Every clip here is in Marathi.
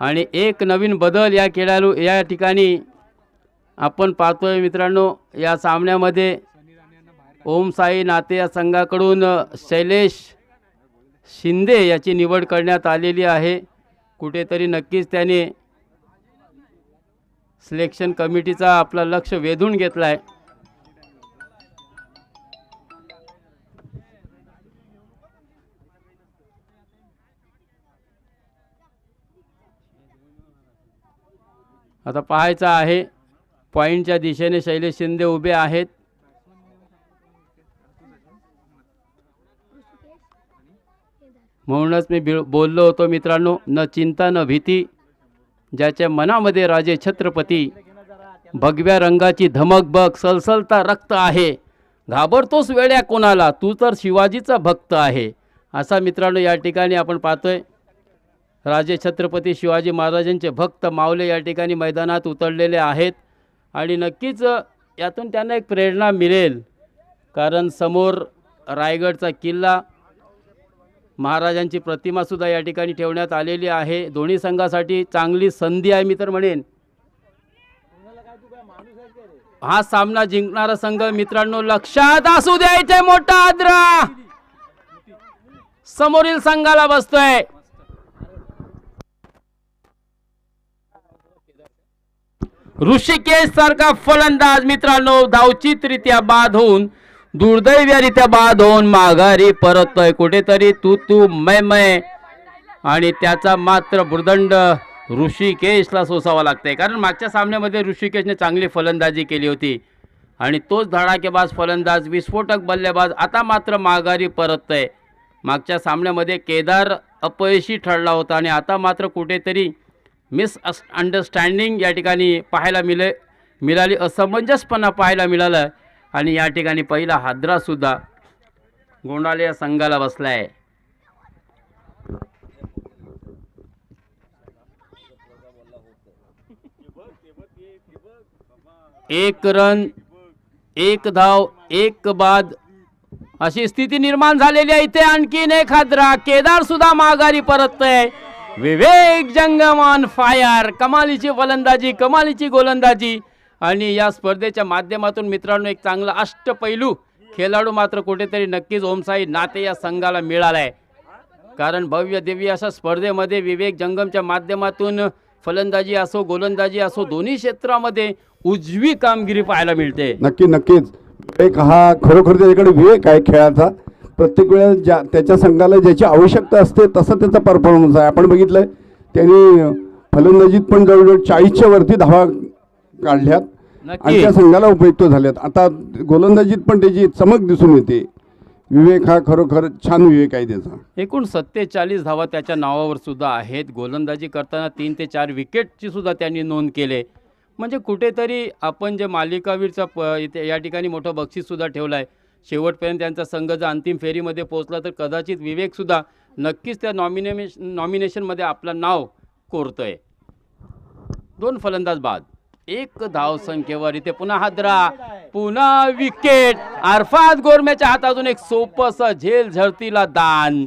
आणि एक नवीन बदल या खेळाडू या ठिकाणी आपण पाहतोय मित्रांनो या सामन्यामध्ये ओम साई नाते या संघाकडून शैलेश शिंदे याची निवड करण्यात आलेली आहे. कुठेतरी नक्कीच त्याने सिलेक्शन कमिटीचा आपला लक्ष वेधून घेतला आहे आता पाहायचं आहे. पॉईंटच्या दिशेने शैलेश शिंदे उभे आहेत. म्हणूनच मी बोललो होतो मित्रांनो न चिंता न भीती ज्याच्या मनामध्ये राजे छत्रपती भगव्या रंगाची धमक बघ सलसलता रक्त आहे. घाबरतोस वेड्या कोणाला? तू तर शिवाजीचा भक्त आहे. असा मित्रांनो या ठिकाणी आपण पाहतोय. राजे छत्रपती शिवाजी महाराजांचे भक्त मावले या ठिकाणी मैदानात उतरलेले आहेत. आणि नक्कीच यातून त्यांना एक प्रेरणा मिळेल. कारण समोर रायगडचा किल्ला महाराजांची प्रतिमासुद्धा या ठिकाणी ठेवण्यात आलेली आहे. दोन्ही संघासाठी चांगली संधी आहे मी तर म्हणेन. हा सामना जिंकणारा संघ मित्रांनो लक्षात असू द्यायचे मोठा आद्रा! समोरील संघाला बसतोय. ऋषिकेश सारखा फलंदाज मित्रांनो धावचितरित्या बाद होऊन दुर्दैव्यरित्या बाद होऊन माघारी परततोय. कुठेतरी तू तू मै मै आणि त्याचा मात्र भुर्दंड ऋषिकेशला सोसावा लागतंय. कारण मागच्या सामन्यामध्ये ऋषिकेशने चांगली फलंदाजी केली होती. आणि तोच धडाकेबाज फलंदाज विस्फोटक बल्लेबाज आता मात्र माघारी परततोय. मागच्या सामन्यामध्ये केदार अपयशी ठरला होता आणि आता मात्र कुठेतरी मिस अस अंडरस्टँडिंग या ठिकाणी पाहायला मिले मिळाली असमंजसपणा पाहायला मिळाला. आणि या ठिकाणी पहिला हादरासुद्धा गोंडाले या संघाला बसला आहे. एक रन एक धाव एक बाद अशी स्थिती निर्माण झालेली आहे. इथे आणखीन एक हादरा. केदार सुद्धा माघारी परततोय. विवेक जंगमान फायर कमालीची फलंदाजी कमालीची गोलंदाजी. आणि या स्पर्धेच्या माध्यमातून मित्रांनो एक चांगला अष्टपैलू खेळाडू मात्र कुठेतरी नक्कीच ओमसाई नाते या संघाला मिळाला आहे कारण भव्य दिव्य अशा स्पर्धेमध्ये विवेक जंगमच्या माध्यमातून फलंदाजी असो गोलंदाजी असो दोन्ही क्षेत्रामध्ये उजवी कामगिरी पाहायला मिळते. नक्की नक्कीच. एक हा खरोखर त्याच्याकडे विवेक आहे खेळाचा. प्रत्येक वेळेला ज्या त्याच्या संघाला ज्याची आवश्यकता असते तसा त्याचा परफॉर्मन्स आहे. आपण बघितलंय त्यांनी फलंदाजीत पण जवळजवळ चाळीसच्या वरती धावा काढल्यात. आणि त्या संघाला उपयुक्त झाल्यात. आता गोलंदाजीत पण त्याची चमक दिसून येते. विवेक हा खरोखर छान विवेक आहे त्याचा. एकूण सत्तेचाळीस धावा त्याच्या नावावर सुद्धा आहेत. गोलंदाजी करताना तीन ते चार विकेटची सुद्धा त्यांनी नोंद केले. म्हणजे कुठेतरी आपण जे मालिकावीरचा प इथे या ठिकाणी मोठं बक्षीससुद्धा ठेवलं आहे शेवटपर्यंत त्यांचा संघ जर अंतिम फेरीमध्ये पोहोचला तर कदाचित विवेकसुद्धा नक्कीच त्या नॉमिनेशन नॉमिनेशनमध्ये आपलं नाव कोरतंय. दोन फलंदाज बाद. एक धाव संख्येवर इथे पुन्हा हादरा पुन्हा विकेट अरफात गोरम्याच्या हातातून एक सोपस झेल झरतीला दान.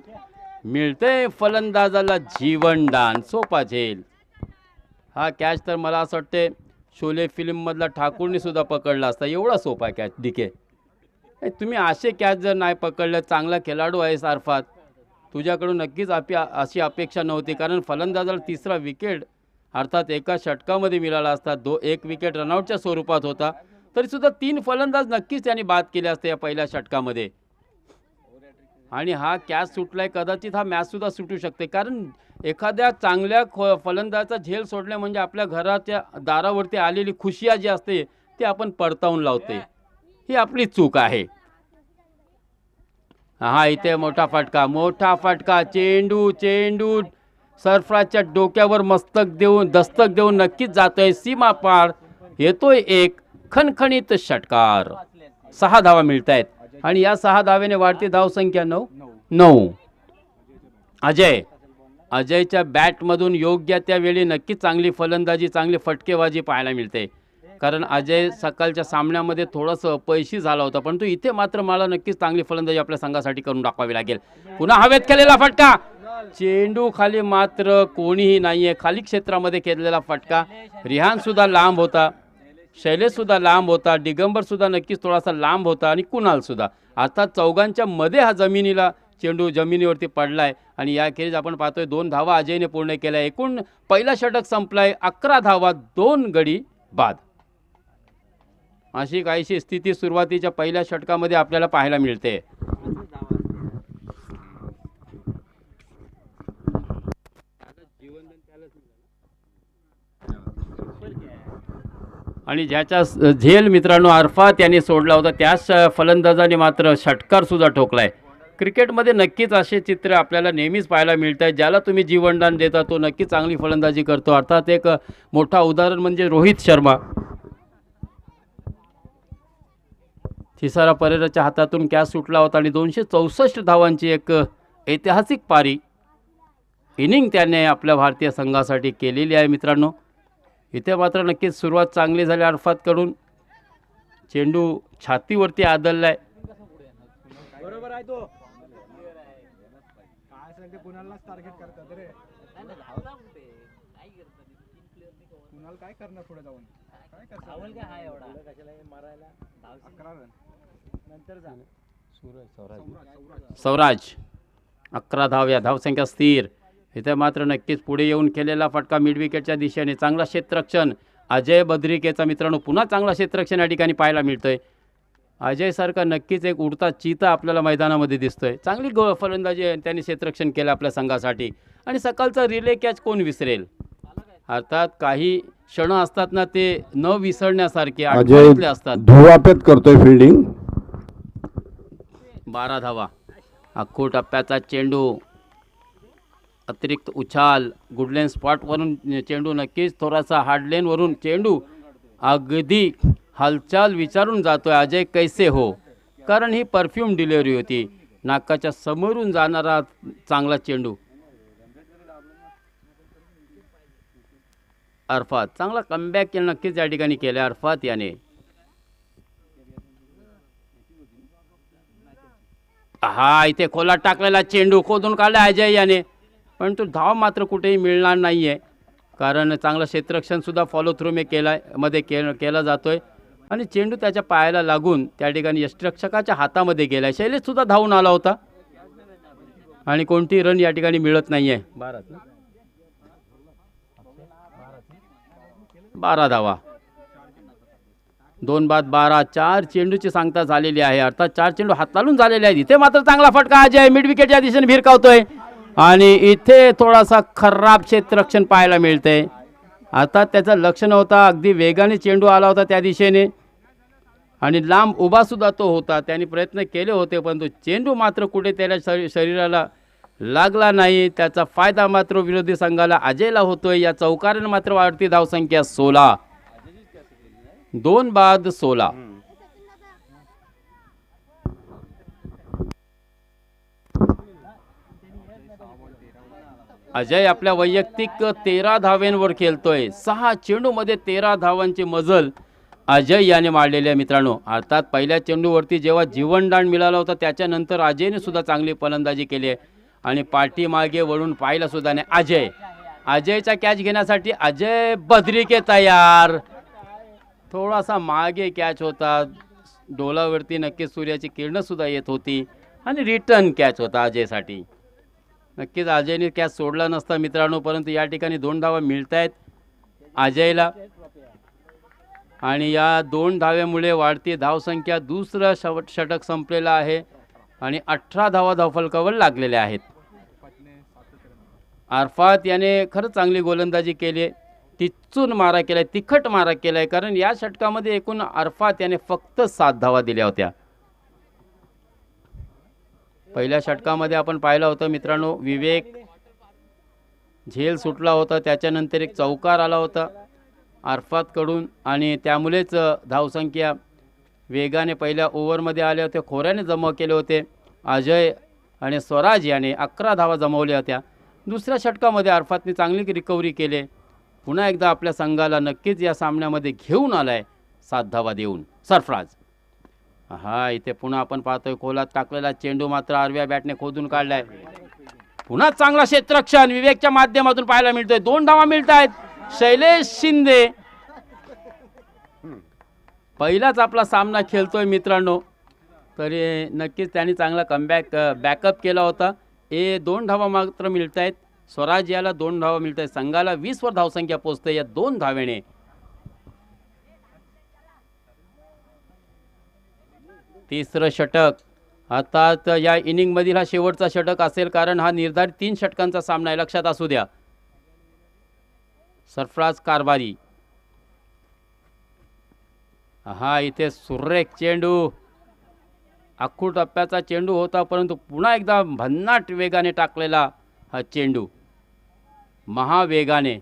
मिळते फलंदाजाला जीवनदान सोपा झेल. हा कॅच तर मला असं वाटते शोले फिल्ममधला ठाकूरने सुद्धा पकडला असता. एवढा सोपा कॅच डिके तुम्ही असे कॅच जर नाही पकडलं चांगला खेळाडू आहेस अरफात तुझ्याकडून नक्कीच अपे अशी अपेक्षा नव्हती कारण फलंदाजाला तिसरा विकेट अर्थात एका षटकामध्ये मिळाला असता दो एक विकेट रनआउटच्या स्वरूपात होता तरीसुद्धा तीन फलंदाज नक्कीच त्यांनी बाद केले असते या पहिल्या षटकामध्ये. आणि हा कॅच सुटलाय कदाचित हा मॅचसुद्धा सुटू शकते कारण एखाद्या चांगल्या खो फलंदाजाचा झेल सोडणे म्हणजे आपल्या घराच्या दारावरती आलेली खुशिया जी असते ती आपण पडतावून लावते. ही आपली चूक आहे. हा इथे मोठा फटका मोठा फटका चेंडू चेंडू. सरफराजच्या डोक्यावर मस्तक देऊन दस्तक देऊन नक्कीच जातोय सीमा पार. येतोय एक खणखणीत षटकार. सहा धावा मिळत आहेत आणि या सहा धावेने वाढती धावसंख्या नऊ? नऊ. अजय. अजयच्या बॅटमधून योग्य त्यावेळी नक्कीच चांगली फलंदाजी चांगली फटकेबाजी पाहायला मिळते. कारण अजय सकाळच्या सामन्यामध्ये थोडंसं अपयशी झाला होता परंतु इथे मात्र मला नक्कीच चांगली फलंदाजी आपल्या संघासाठी करून दाखवावी लागेल. पुन्हा हवेत केलेला फटका. चेंडू खाली मात्र कोणीही नाहीये. खाली क्षेत्रामध्ये केलेला फटका. रिहान सुद्धा लांब होता. शैलेश सुद्धा लांब होता. दिगंबर सुद्धा नक्कीच थोडासा लांब होता आणि कुणाल सुद्धा. आता चौघांच्या मध्ये हा जमिनीला चेंडू जमिनीवरती पडलाय आणि याखेरीज आपण पाहतोय दोन धावा अजयने पूर्ण केल्या. एकूण पहिला षटक संपलाय अकरा धावा दोन गडी बाद. अशी काहीशी स्थिती सुरुवातीच्या पहिल्या षटकामध्ये आपल्याला पाहायला मिळते. आणि ज्याच्या झेल मित्रांनो अरफात यांनी सोडला होता त्याच फलंदाजाने मात्र षटकार सुद्धा ठोकलाय. क्रिकेटमध्ये नक्कीच असे चित्र आपल्याला नेहमीच पाहायला मिळत आहे ज्याला तुम्ही जीवनदान देता तो नक्कीच चांगली फलंदाजी करतो. अर्थात एक मोठा उदाहरण म्हणजे रोहित शर्मा. थिसारा परेराच्या हातातून कॅच सुटला होता आणि दोनशे चौसष्ट धावांची एक ऐतिहासिक पारी इनिंग त्याने आपल्या भारतीय संघासाठी केलेली आहे मित्रांनो. इथे मात्र नक्कीच सुरुवात चांगली झाली अरफातकडून चेंडू छातीवरती आदळलाय. बरोबर आहे काय करणार पुढे जाऊन? काय करणार अकरा अकरा धाव्या धावसंख्या स्थिर. इथे मात्र नक्कीच पुढे येऊन केलेला फटका मिड विकेटच्या दिशेने. चांगला क्षेत्ररक्षण. अजय बद्रिकेचा मित्रांनो पुन्हा चांगला क्षेत्ररक्षण या ठिकाणी पाहायला मिळतंय. अजयसारखा नक्कीच एक उडता चिता आपल्याला मैदानामध्ये दिसतोय. चांगली गो फलंदाजी त्यांनी क्षेत्ररक्षण केलं आपल्या संघासाठी. आणि सकाळचा रिले कॅच कोण विसरेल? अर्थात काही क्षण असतात ना ते न विसरण्यासारखे. असतात. धुवापेत करतोय फिल्डिंग बारा धावा. अख्खू टप्प्याचा चेंडू. अतिरिक्त उछाल. गुडलेन स्पॉटवरून चेंडू नक्कीच थोडासा हार्डलेनवरून चेंडू. अगदी हालचाल विचारून जातोय अजय कैसे हो? कारण ही परफ्यूम डिलिव्हरी होती. नाकाच्या समोरून जाणारा चांगला चेंडू. अरफात. चांगला कमबॅक नक्कीच या ठिकाणी केला अरफात याने. हा इथे खोलात टाकलेला चेंडू खोदून काढला अजय याने पण तो धाव मात्र कुठेही मिळणार नाही आहे कारण चांगलं क्षेत्ररक्षणसुद्धा फॉलो थ्रू मे केला मध्ये के केला जातोय. आणि चेंडू त्याच्या पायाला लागून त्या ठिकाणी यष्टिरक्षकाच्या हातामध्ये गेला आहे शैलेशसुद्धा धावून आला होता. आणि कोणती रन या ठिकाणी मिळत नाही आहे बारा धावा. दोन बाद बारा चार चेंडूची सांगता झालेली आहे. अर्थात चार चेंडू हाताळून झालेले आहेत. इथे मात्र चांगला फटका अजय. मिड विकेटच्या दिशेने भिरकावतोय आणि इथे थोडासा खराब क्षेत्ररक्षण पाहायला मिळतंय. अर्थात त्याचं लक्ष नव्हता. अगदी वेगाने चेंडू आला होता त्या दिशेने. आणि लांब उभा सुद्धा तो होता. त्याने प्रयत्न केले होते परंतु चेंडू मात्र कुठे त्याला शरी शरीराला लागला नाही. त्याचा फायदा मात्र विरोधी संघाला अजयला होतोय. या चौकाराने मात्र वाढती धावसंख्या सोळा. दोन बाद सोळा अजय आपल्या वैयक्तिक तेरा धाव्यांवर खेळतोय. सहा चेंडूमध्ये तेरा धावांची मजल अजय याने मारलेली आहे मित्रांनो. अर्थात पहिल्या चेंडूवरती जेव्हा जीवनदान मिळालं होतं त्याच्यानंतर अजयने सुद्धा चांगली फलंदाजी केली आहे. आणि पाठीमागे वळून पाहिला सुद्धा नाही अजय. अजयचा कॅच घेण्यासाठी अजय बद्रिके तयार. थोडासा मागे कॅच होता डोलावरती नक्कीच सूर्याची किरणंसुद्धा येत होती. आणि रिटर्न कॅच होता अजयसाठी. नक्कीच अजयने कॅच सोडला नसता मित्रांनो परंतु या ठिकाणी दोन धावा मिळत आहेत अजयला. आणि या दोन धाव्यामुळे वाढती धावसंख्या दुसरं शव षटक संपलेलं आहे. आणि अठरा धावा धावफलकावर लागलेल्या आहेत. अरफात याने खरंच चांगली गोलंदाजी केली ती चून मारा केलाय तिखट मारा केलाय कारण या षटकामध्ये एकूण अरफात याने फक्त सात धावा दिल्या होत्या. पहिल्या षटकामध्ये आपण पाहिलं होतं मित्रांनो विवेक झेल सुटला होता त्याच्यानंतर एक चौकार आला होता अरफातकडून आणि त्यामुळेच धावसंख्या वेगाने पहिल्या ओव्हरमध्ये आले होते खोऱ्याने जमा केले होते. अजय आणि स्वराज याने अकरा धावा जमवल्या होत्या. दुसऱ्या षटकामध्ये अरफातने चांगली रिकव्हरी केली. पुन्हा एकदा आपल्या संघाला नक्कीच या सामन्यामध्ये घेऊन आला आहे सात धावा देऊन. सरफराज. हा इथे पुन्हा आपण पाहतोय खोलात टाकलेला चेंडू मात्र आरव्या बॅटने खोदून काढलाय. पुन्हा चांगला क्षेत्ररक्षण. विवेकच्या माध्यमातून पाहायला मिळतोय. दोन धावा मिळत आहेत शैलेश शिंदे. पहिलाच आपला सामना खेळतोय मित्रांनो. तरी नक्कीच त्यांनी चांगला कमबॅक बॅकअप केला होता. ए दोन धावा मात्र मिळत आहेत स्वराज याला दोन धावा मिळत आहेत संघाला वीसवर धावसंख्या पोचते या दोन धावेने तिसरं षटक. अर्थात या इनिंगमधील हा शेवटचा षटक असेल कारण हा निर्धारित तीन षटकांचा सामना आहे. लक्षात असू द्या. सरफराज कारभारी. हा इथे सुरेख चेंडू. अख्खू टप्प्याचा चेंडू होता परंतु पुन्हा एकदा भन्नाट वेगाने टाकलेला हा चेंडू. महावेगाने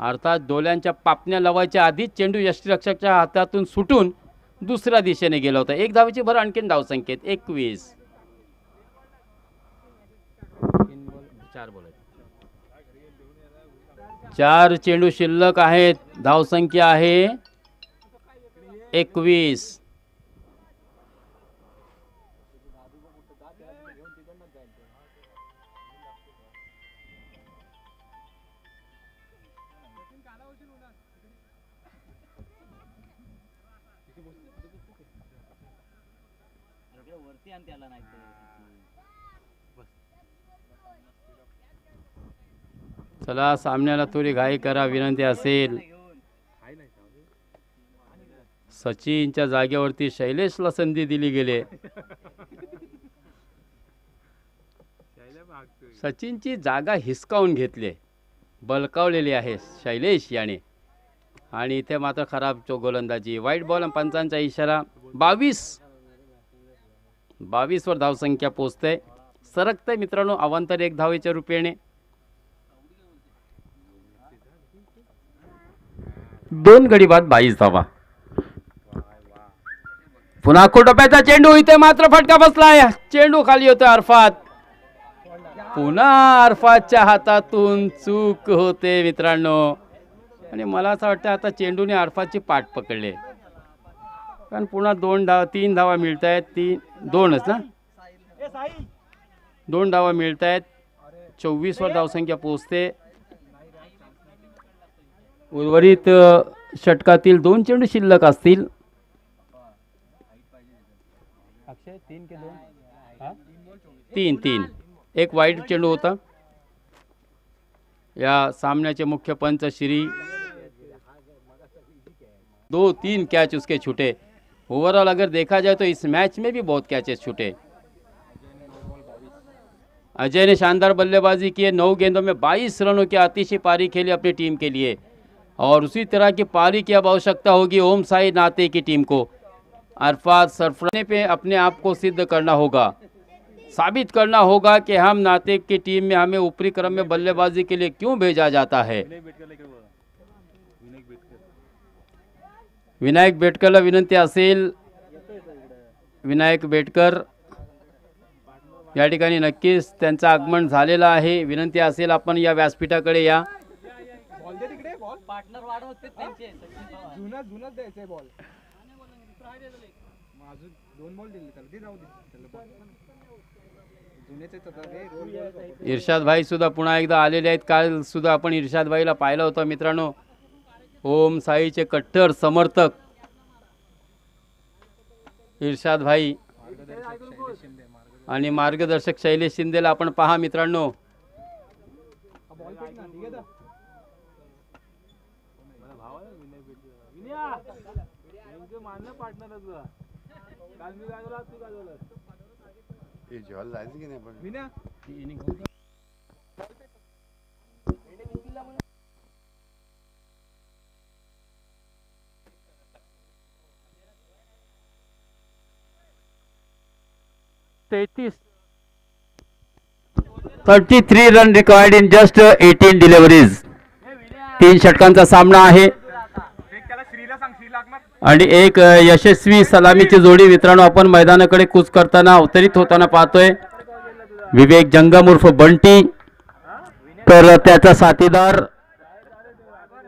अर्थात डोल्यांच्या पापण्या लावायच्या आधीच चेंडू यष्टीरक्षकच्या हातातून सुटून दुसऱ्या दिशेने गेला होता. एक धावेची भर आणखीन धावसंख्येत एकवीस. चार चार चेंडू शिल्लक आहेत. धावसंख्या आहे एकवीस. चला सामन्याला थोडी घाई करा विनंती असेल. सचिनच्या जागेवरती शैलेशला संधी दिली गेली. सचिनची जागा हिसकावून घेतली. बलकावलेली आहे शैलेश याने. आणि इथे मात्र खराब चो गोलंदाजी. वाईट बॉल पंचांचा इशारा. बावीस. बावीसवर धावसंख्या पोचते. सरकते मित्रांनो अवांतर एक धावेच्या रुपयाने दोन गडी बाद बाईस धावा. पुन्हा टप्प्याचा चेंडू इथे मात्र फटका बसलाय. चेंडू खाली होतो अरफात पुन्हा अरफातच्या हातातून चूक होते मित्रांनो. आणि मला असं वाटतं आता चेंडूने अरफातची पाठ पकडले. कारण पुन्हा दोन धावा तीन धावा मिळत आहेत तीन दोनच ना? दोन धावा मिळत आहेत चोवीसवर धावसंख्या पोचते उर्वरित षटकातील दोन चेंडू शिल्लक असतील. तीन तीन एक वाईट चेंडू होता. या सामन्याचे मुख्य पंच श्री दो तीन कैच उसके छूटे. ओवरऑल अगर देखा जाए तो इस मैच में भी बहुत कैचेस छूटे. अजय ने शानदार बल्लेबाजी की है नौ गेंदों में 22 रनों की आतिशी पारी खेली अपनी टीम के लिए. और उसी तरह की पारी की अब आवश्यकता होगी ओम साई नाते की टीम को। अरफात सरफराने पे अपने आप को सिद्ध करना होगा। साबित करना होगा कि हम नाते की टीम में हमें ऊपरी क्रम में बल्लेबाजी के लिए क्यों भेजा जाता है। विनायक बेटकरला विनंती असेल। विनायक बेटकर, या त्यांचं आगमन आहे. विनंती असेल आपण या व्यासपीठाकडे या. बॉल पार्टनर वाढवते त्यांचे. जुना जुनाच द्यायचंय बॉल मग अजून दोन बॉल दिले त्याला. ते जाऊ दे त्याला. जुनेच रे रोल बॉल. इर्शाद भाई सुद्धा पुन्हा एकदा आलेले आहेत. काल सुद्धा आपण इर्शाद भाईला पाहिलं होतं मित्रांनो. ओम साईचे कट्टर समर्थक. इर्शाद भाई. आणि मार्गदर्शक शैलेश शिंदेला आपण पहा मित्रांनो. बॉल फेक ना ठीक आहे ना तेहतीस. Thirty three run required in just eighteen deliveries तीन षटकांचा सामना आहे फेक त्याला श्रीला सांग श्री लागणार आणि एक यशस्वी सलामीची जोडी मित्रांनो आपण मैदानाकडे कूच करताना अवतरित होताना पाहतोय. विवेक जंगम उर्फ बंटी. तर त्याचा साथीदार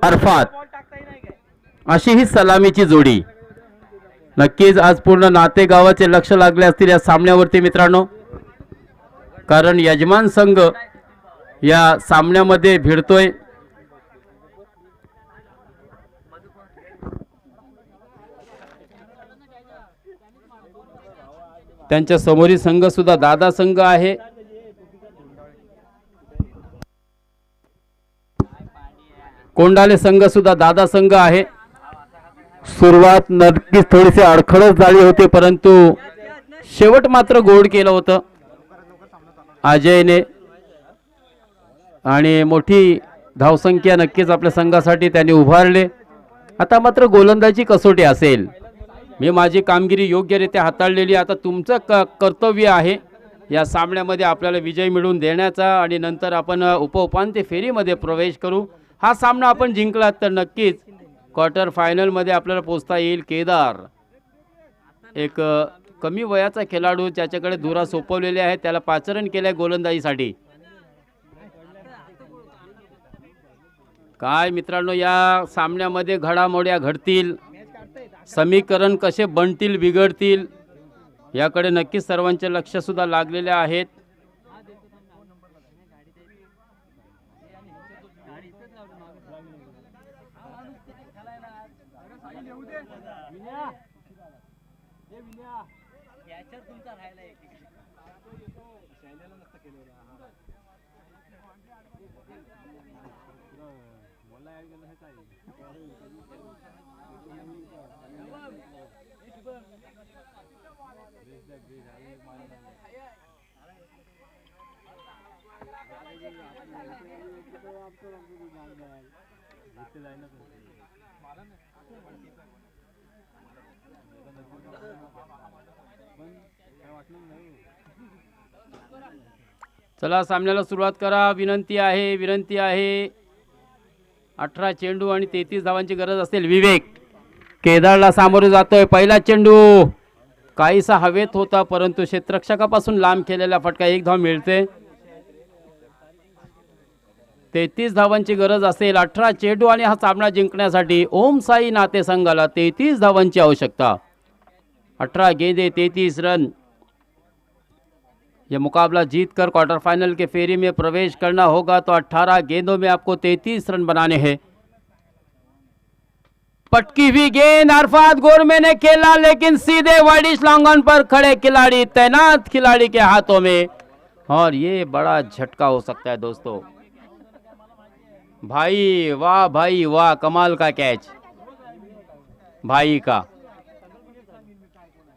अरफात. अशी ही सलामीची जोडी. नक्कीच आज पूर्ण नातेगावाचे लक्ष लागले असतील या सामन्यावरती मित्रांनो. कारण यजमान संघ या सामन्यामध्ये भिडतोय. त्यांच्या समोरील संघ सुद्धा दादा संघ आहे. कोंडाले संघ सुद्धा दादा संघ आहे. सुरुवात नक्कीच थोडीशी अडखळत झाली होती परंतु शेवट मात्र गोड केलं होतं. अजयने आणि मोठी धावसंख्या नक्कीच आपल्या संघासाठी त्यांनी उभारले. आता मात्र गोलंदाजी कसोटी असेल. मी माझी कामगिरी योग्यरित्या हाताळलेली आता तुमचं क कर्तव्य आहे. या सामन्यामध्ये आपल्याला विजय मिळवून देण्याचा आणि नंतर आपण उपउपांत्य फेरीमध्ये प्रवेश करू. हा सामना आपण जिंकला तर नक्कीच. क्वार्टर फायनलमध्ये आपल्याला पोचता येईल केदार. एक कमी वयाचा खेळाडू ज्याच्याकडे धुरा सोपवलेले आहे त्याला पाचरण केलं आहे गोलंदाजीसाठी. काय मित्रांनो या सामन्यामध्ये घडामोड्या घडतील. समीकरण कसे बनतील बिघडतील याकडे नक्कीच सर्वांचे लक्षसुद्धा लागलेले आहेत. चला सामन्याला सुरुवात करा. विनंती आहे विनंती आहे. अठरा चेंडू आणि तेहतीस धावांची गरज असेल. विवेक. केदारला सामोरे जातोय पहिला चेंडू. काहीसा हवेत होता परंतु क्षेत्रक्षकापासून लांब केलेला फटका एक धाव मिळते. तेहतीस धावांची गरज असेल अठरा चेंडू आणि हा सामना जिंकण्यासाठी ओम साई नाते संघाला तेहतीस धावांची आवश्यकता. अठरा गेंदे तेहतीस रन. ये मुकाबला जीत कर क्वार्टर फाइनल के फेरी में प्रवेश करना होगा तो 18 गेंदों में आपको 33 रन बनाने हैं। पटकी हुई गेंद अरफात गोरमे ने खेला लेकिन सीधे वाइडिश लॉन्गन पर खड़े खिलाड़ी तैनात खिलाड़ी के हाथों में। और ये बड़ा झटका हो सकता है दोस्तों। भाई वाह भाई वाह कमाल का कैच भाई का।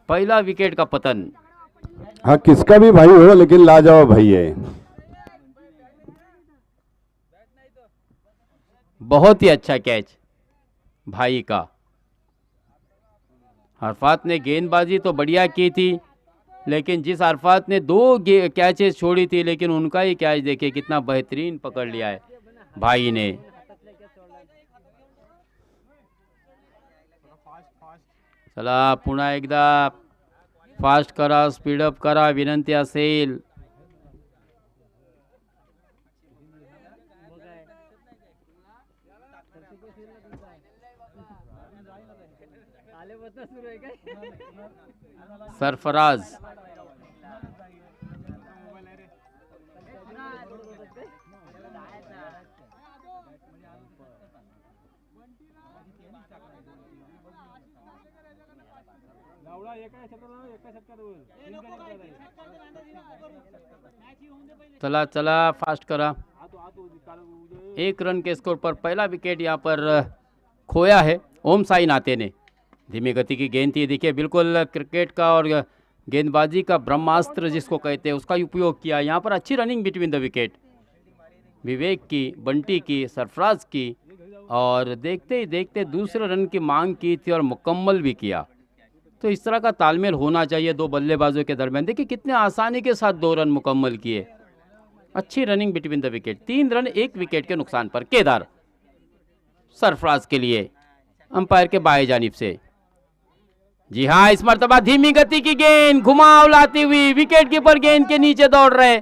पहला विकेट का पतन। हाँ किसका भी भाई हो लेकिन लाजवाब भाई है। बहुत ही अच्छा कैच भाई का। अरफात ने गेंदबाजी तो बढ़िया की थी, लेकिन जिस अरफात ने दो कैचेस छोड़ी थी, लेकिन उनका ही कैच देखिए कितना बेहतरीन पकड़ लिया है भाई ने। चला पुन्हा एकदा फास्ट करा स्पीडअप करा, विनंती असेल। सरफराज. चला चला फास्ट करा. एक रन के स्कोर पर पहला विकेट यहाँ पर खोया है. ओम साई नाते ने। धीमी गति की गेंद थी। देखिए, बिल्कुल क्रिकेट का और गेंदबाजी का ब्रह्मास्त्र जिसको कहते हैं, उसका उपयोग किया। यहाँ पर अच्छी running between the wicket Vivek की, बंटी की, सरफराज की और देखते ही देखते दूसरे रन की मांग की थी और मुकम्मल भी किया। तो इस तरह का तालमेल होना चाहिए दो बल्लेबाजों के दरमियान। देखिए, कितने आसानी के साथ दो रन मुकम्मल किए। अच्छी रनिंग बिटवीन द विकेट तीन रन एक विकेट के नुकसान पर। केदार, सरफराज के लिए। अंपायर के बाएँ जानिब से। जी हाँ इस मरतबा धीमी गति की गेंद, घुमाव लाती हुई विकेट कीपर गेंद के नीचे दौड़ रहे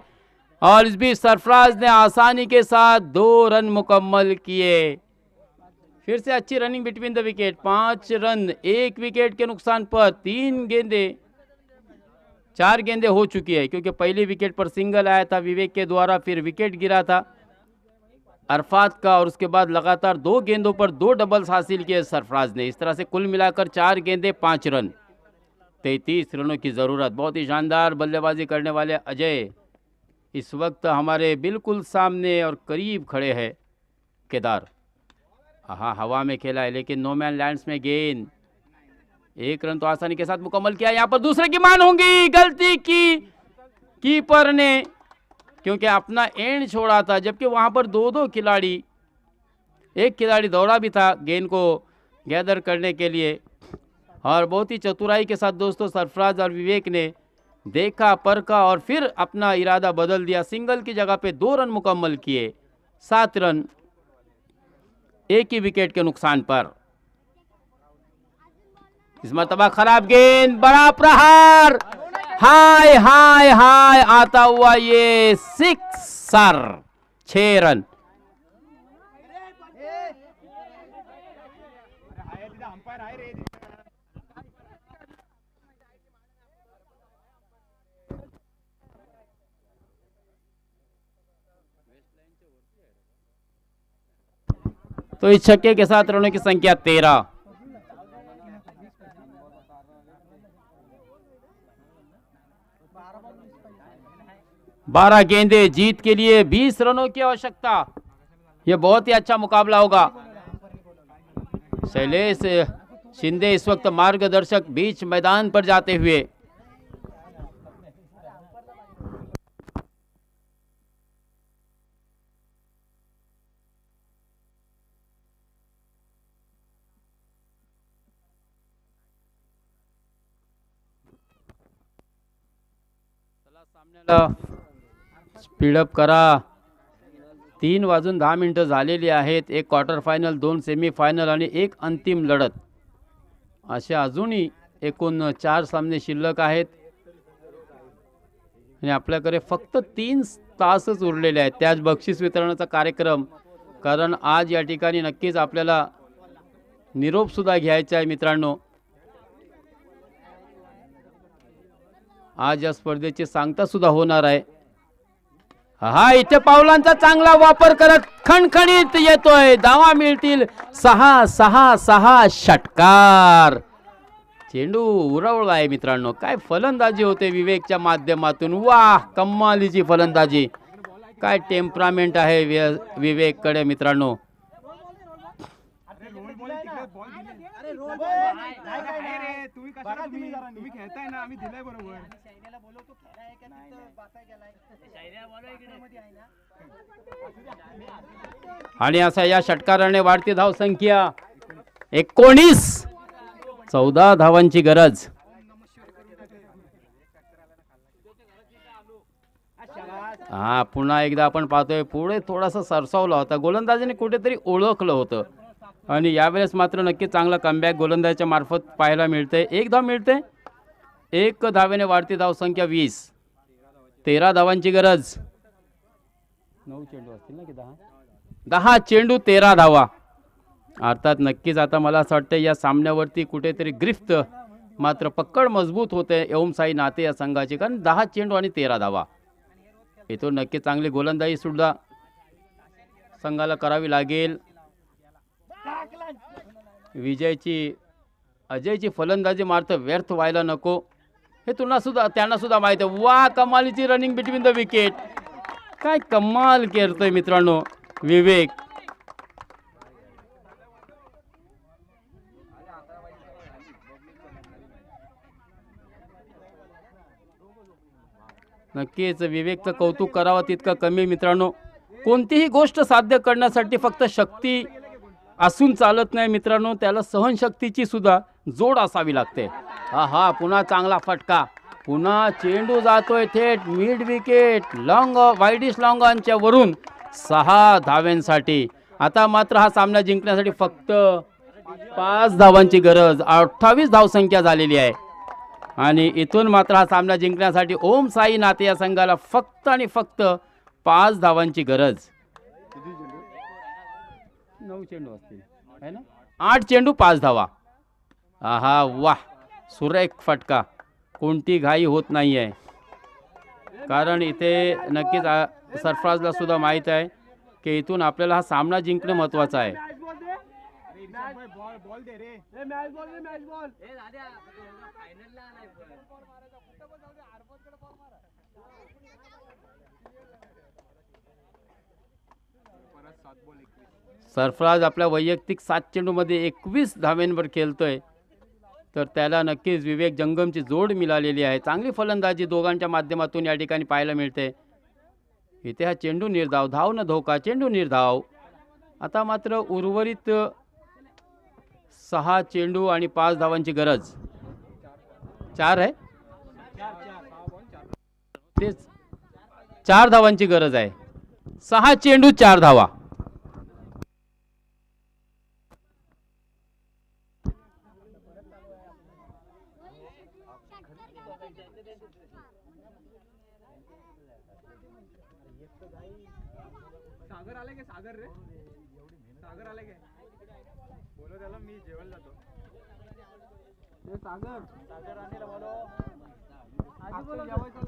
और इस बीच सरफराज ने आसानी के साथ दो रन मुकम्मल किए। फिर से अच्छी रनिंग बिटवीन द विकेट पाँच रन, एक विकेट के नुकसान पर तीन गेंदे, चार गेंदे हो चुकी है, क्योंकि पहली विकेट पर सिंगल आया था विवेक के द्वारा, फिर विकेट गिरा था। अरफात का और उसके बाद लगातार दो गेंदों पर दो डबल्स हासिल किए सरफराज ने। इस तरह से कुल मिलाकर चार गेंदे, पाँच रन। तैंतीस रनों की ज़रूरत। बहुत ही शानदार बल्लेबाजी करने वाले अजय इस वक्त हमारे बिल्कुल सामने और करीब खड़े हैं। केदार। हाँ हवा में खेला है, लेकिन नो मैन लैंड्स में गेंद। एक रन तो आसानी के साथ मुकम्मल किया। यहाँ पर दूसरे की मान होंगी। गलती की कीपर ने क्योंकि अपना एंड छोड़ा था, जबकि वहाँ पर दो दो खिलाड़ी, एक खिलाड़ी दौड़ा भी था गेंद को गैदर करने के लिए। और बहुत ही चतुराई के साथ दोस्तों सरफराज और विवेक ने देखा, परखा और फिर अपना इरादा बदल दिया। सिंगल की जगह पे दो रन मुकम्मल किए, सात रन एक ही विकेट के नुकसान पर। इस मरतबा खराब गेंद, बड़ा प्रहार! हाय हाय हाय, आता हुआ ये सिक्सर छह रन। तो इस छक्के के साथ रनों की संख्या तेरह। बारह गेंदे जीत के लिए बीस रनों की आवश्यकता। यह बहुत ही अच्छा मुकाबला होगा। शैलेश शिंदे इस वक्त मार्गदर्शक बीच मैदान पर जाते हुए। स्पीडअप करा. तीन वाजून दहा मिनटं झालेली आहेत. एक क्वार्टर फायनल दोन सेमीफायनल आणि एक अंतिम लढत. असे अजूनही एकूण चार सामने शिल्लक आहेत. आणि आपल्याकडे फक्त तीन तासच उरलेले आहेत. त्याच बक्षीस वितरणाचा कार्यक्रम. कारण आज या ठिकाणी नक्कीच आपल्याला निरोपसुद्धा घ्यायचा आहे मित्रांनो. आज या स्पर्धेची सांगतासुद्धा होणार आहे. हा इथे पावलांचा चांगला वापर करत खणखणीत येतोय. धावा मिळतील सहा सहा सहा षटकार. चेंडू उरवला आहे मित्रांनो. काय फलंदाजी होते विवेकच्या माध्यमातून. वाह कम्मालीची फलंदाजी. काय टेम्परामेंट आहे वि- विवेककडे मित्रांनो. रे तुम्ही कशाला तुम्ही तुम्ही खेळताय ना आम्ही दिलाय बरोबर. आणि असा या षटकाराने वाढती धाव संख्या एकोणीस. चौदा धावांची गरज. हा पुन्हा एकदा आपण पाहतोय पुढे थोडासा सरसावला होता. गोलंदाजीने कुठेतरी ओळखलं होतं. आणि यावेळेस मात्र नक्की चांगला कमबॅक गोलंदाजाच्या मार्फत पाहायला मिळते एक धाव मिळते एक धावेने वाढती धावसंख्या वीस. तेरा धावांची गरज. नऊ चेंडू असतील ना की दहा? दहा चेंडू तेरा धावा. अर्थात नक्कीच आता मला असं वाटतं या सामन्यावरती कुठेतरी ग्रिफ्त मात्र पक्कड मजबूत होते ओम साई नाते या संघाची. कारण दहा चेंडू आणि तेरा धावा. इथून नक्की चांगली गोलंदाजी सुद्धा संघाला करावी लागेल. विजयची अजयची फलंदाजी मारतं व्यर्थ व्हायला नको. हे तुला सुद्धा त्यांना सुद्धा माहिती आहे. वा कमालीची रनिंग बिटवीन द विकेट काय कमाल करतोय मित्रांनो विवेक. नक्कीच विवेकचं कौतुक करावं तितकं कमी मित्रांनो. कोणतीही गोष्ट साध्य करण्यासाठी फक्त शक्ती असून चालत नाही मित्रांनो त्याला सहनशक्तीची सुद्धा जोड असावी लागते. हा हा पुन्हा चांगला फटका. पुन्हा चेंडू जातोय थेट मिड विकेट लॉंग वाईडिश लॉंगांच्या वरून सहा धाव्यांसाठी. आता मात्र हा सामना जिंकण्यासाठी फक्त पाच धावांची गरज अठ्ठावीस धावसंख्या झालेली आहे. आणि इथून मात्र हा सामना जिंकण्यासाठी ओम साई नाते या संघाला फक्त आणि फक्त पाच धावांची गरज. नऊ चेंडू असतील. है ना? आठ चेंडू पाच धावा. आहा वा सुरेख फटका. कोणती घाई होत नाही आहे कारण इथे नक्कीच सरफराजला सुद्धा माहीत आहे की इथून आपल्याला हा सामना जिंकणं महत्त्वाचं आहे. बॉल बॉल दे रे परत सात बॉल एकवीस सरफराज आपल्या वैयक्तिक सात चेंडूमध्ये एकवीस धाव्यांवर खेळतोय. तर त्याला नक्कीच विवेक जंगमची जोड मिळालेली आहे. चांगली फलंदाजी दोघांच्या माध्यमातून या ठिकाणी पाहायला मिळते. इथे हा चेंडू निर्धाव धाव न धोका चेंडू निर्धाव. आता मात्र उर्वरित सहा चेंडू आणि पाच धावांची गरज. चार आहे? तेच. चार धावांची गरज आहे. सहा चेंडू चार धावा. सागर आले काय सागर रे? सागर आले काय बोलो त्याला मी जेवायला जातो. सागर. सागर आणेल बोलो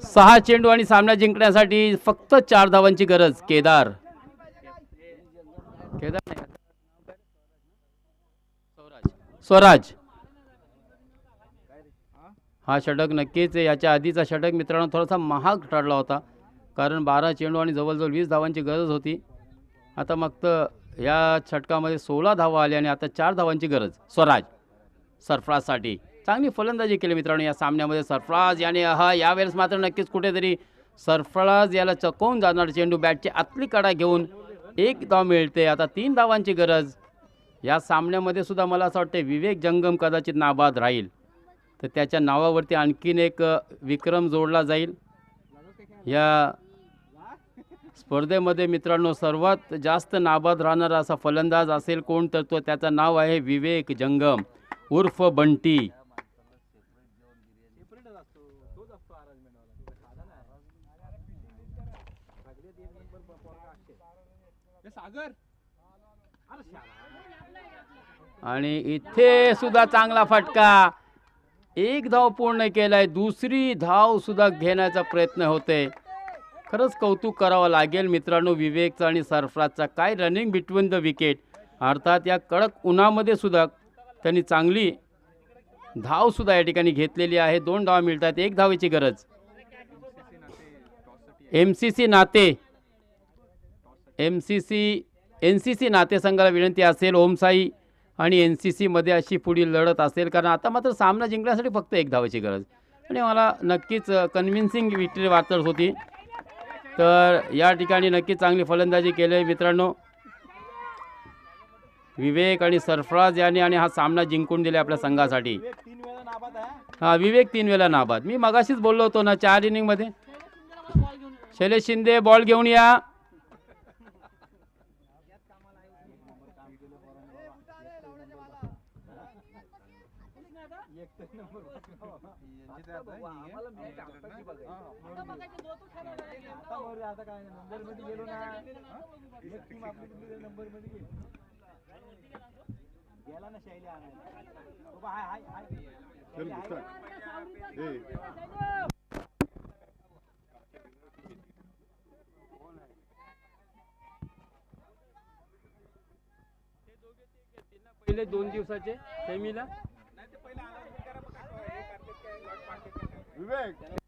सहा चेंडू आणि सामना जिंकण्यासाठी फक्त चार धावांची गरज केदार. केदार नाही. स्वराज स्वराज. हा षटक नक्कीच याच्या आधीचा षटक मित्रांनो थोडासा महाग ठरला होता. कारण बारा चेंडू आणि जवळजवळ वीस धावांची गरज होती. आता मग तर या षटकामध्ये सोळा धावा आल्या आणि आता चार धावांची गरज. स्वराज सरफराजसाठी चांगली फलंदाजी केली मित्रांनो या सामन्यामध्ये. सरफराज याने हा यावेळेस मात्र नक्कीच कुठेतरी सरफराज याला चकवून जाणार चेंडू. बॅटची आतली कडा घेऊन एक धाव मिळते. आता तीन धावांची गरज. या सामन्यामध्ये सुद्धा मला असं वाटतं विवेक जंगम कदाचित नाबाद राहील. तर त्याच्या नावावरती आणखीन एक विक्रम जोडला जाईल. या स्पर्धेमध्ये मित्रांनो सर्वात जास्त नाबाद राहणारा असा फलंदाज असेल कोण? तर तो त्याचं नाव आहे विवेक जंगम उर्फ बंटी. आणि इथे सुद्धा चांगला फटका. एक धाव पूर्ण केलाय दुसरी धाव सुद्धा घेण्याचा प्रयत्न होते. खरंच कौतुक करावं लागेल मित्रांनो विवेकचा आणि सरफराजचा काय रनिंग बिटवीन द विकेट अर्थात या कडक उन्हामध्ये सुद्धा त्यांनी चांगली धाव सुद्धा या ठिकाणी घेतलेली आहे. दोन धाव मिळतात एक धावेची गरज. एम सी सी नाते. M C C N C C नाते संघाला विनंती असेल. ओमसाई आणि एन सी सीमध्ये अशी पुढील लढत असेल. कारण आता मात्र सामना जिंकण्यासाठी फक्त एक धावाची गरज. आणि मला नक्कीच कन्व्हिन्सिंग विक्टरी वाटत होती. तर या ठिकाणी नक्कीच चांगली फलंदाजी केली आहे मित्रांनो. विवेक आणि सरफराज यांनी आणि हा सामना जिंकून दिला आपल्या संघासाठी. हां हा विवेक तीन वेळा नाबाद. मी मगाशीच बोललो होतो ना चार इनिंगमध्ये शैलेश शिंदे बॉल घेऊन या. आता काय नंबरमध्ये गेलो ना. एक टीम आपली कुठली नंबरमध्ये गेली गेला ना शैली आणायला. बाबा हाय हाय हाय. शैली हाय. पहिले दोन दिवसाचे सेमीला. विवेक.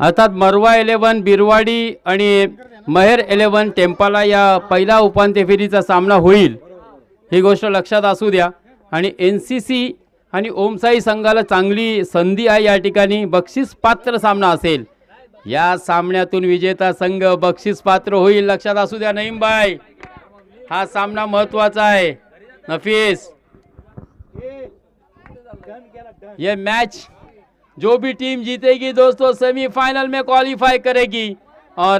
अर्थात मरवा इलेव्हन बिरवाडी आणि महेर इलेव्हन टेम्पाला या पहिला उपांत्य फेरीचा सामना होईल. ही गोष्ट लक्षात असू द्या. आणि एन सी सी आणि ओमसाई संघाला चांगली संधी आहे या ठिकाणी. बक्षीस पात्र सामना असेल. या सामन्यातून विजेता संघ बक्षीस पात्र होईल. लक्षात असू द्या नईमबाई. हा सामना महत्त्वाचा आहे. नफीस. ये मॅच जो भी टीम जीतेगी दोस्तों सेमीफाइनल में क्वालिफाई करेगी। और